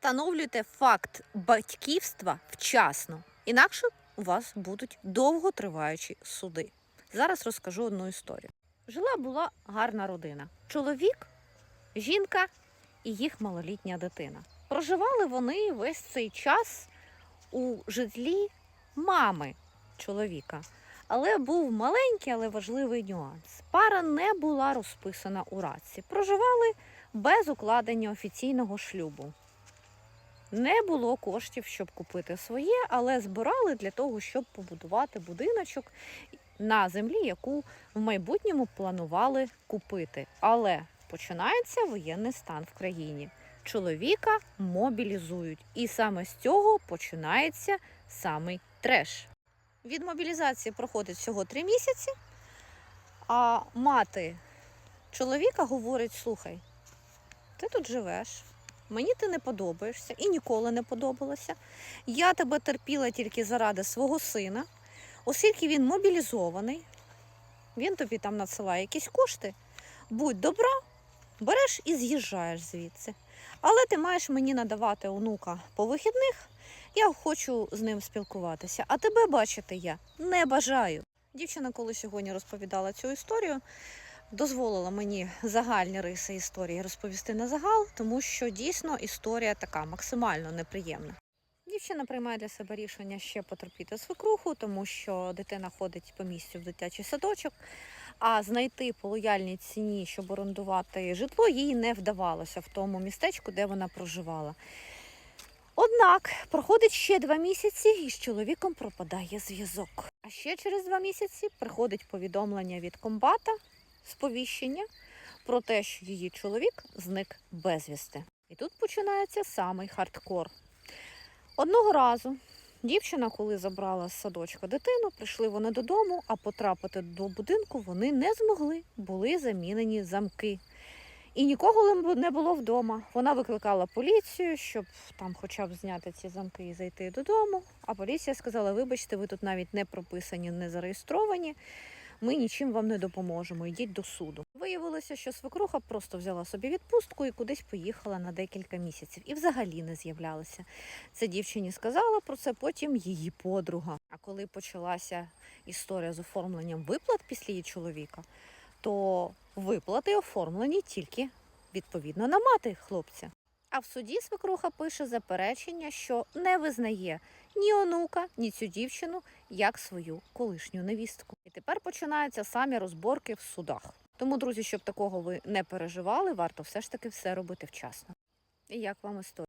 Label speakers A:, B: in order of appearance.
A: Встановлюйте факт батьківства вчасно, інакше у вас будуть довготриваючі суди. Зараз розкажу одну історію. Жила була гарна родина: чоловік, жінка і їх малолітня дитина. Проживали вони весь цей час у житлі мами чоловіка. Але був маленький, але важливий нюанс. Пара не була розписана у раці. Проживали без укладення офіційного шлюбу. Не було коштів, щоб купити своє, але збирали для того, щоб побудувати будиночок на землі, яку в майбутньому планували купити. Але починається воєнний стан в країні. Чоловіка мобілізують, і саме з цього починається самий треш. Від мобілізації проходить всього три місяці, а мати чоловіка говорить: слухай, ти тут живеш, мені ти не подобаєшся і ніколи не подобалася. Я тебе терпіла тільки заради свого сина, оскільки він мобілізований, він тобі там надсилає якісь кошти. Будь добра, береш і з'їжджаєш звідси. Але ти маєш мені надавати онука по вихідних. Я хочу з ним спілкуватися, а тебе бачити я не бажаю. Дівчина, коли сьогодні розповідала цю історію, дозволила мені загальні риси історії розповісти на загал, тому що дійсно історія така максимально неприємна. Дівчина приймає для себе рішення ще потерпіти свекруху, тому що дитина ходить по місцю в дитячий садочок, а знайти по лояльній ціні, щоб орендувати житло, їй не вдавалося в тому містечку, де вона проживала. Однак проходить ще два місяці, і з чоловіком пропадає зв'язок. А ще через два місяці приходить повідомлення від комбата, сповіщення про те, що її чоловік зник безвісти. І тут починається самий хардкор. Одного разу дівчина, коли забрала з садочка дитину, прийшли вони додому, а потрапити до будинку вони не змогли, були замінені замки. І нікого не було вдома. Вона викликала поліцію, щоб там хоча б зняти ці замки і зайти додому. А поліція сказала: вибачте, ви тут навіть не прописані, не зареєстровані. Ми нічим вам не допоможемо. Йдіть до суду. Виявилося, що свекруха просто взяла собі відпустку і кудись поїхала на декілька місяців і взагалі не з'являлася. Це дівчині сказала про це потім її подруга. А коли почалася історія з оформленням виплат після її чоловіка, то виплати оформлені тільки відповідно на мати хлопця. А в суді свекруха пише заперечення, що не визнає ні онука, ні цю дівчину як свою колишню невістку. І тепер починаються самі розборки в судах. Тому, друзі, щоб такого ви не переживали, варто все ж таки все робити вчасно. І як вам історія?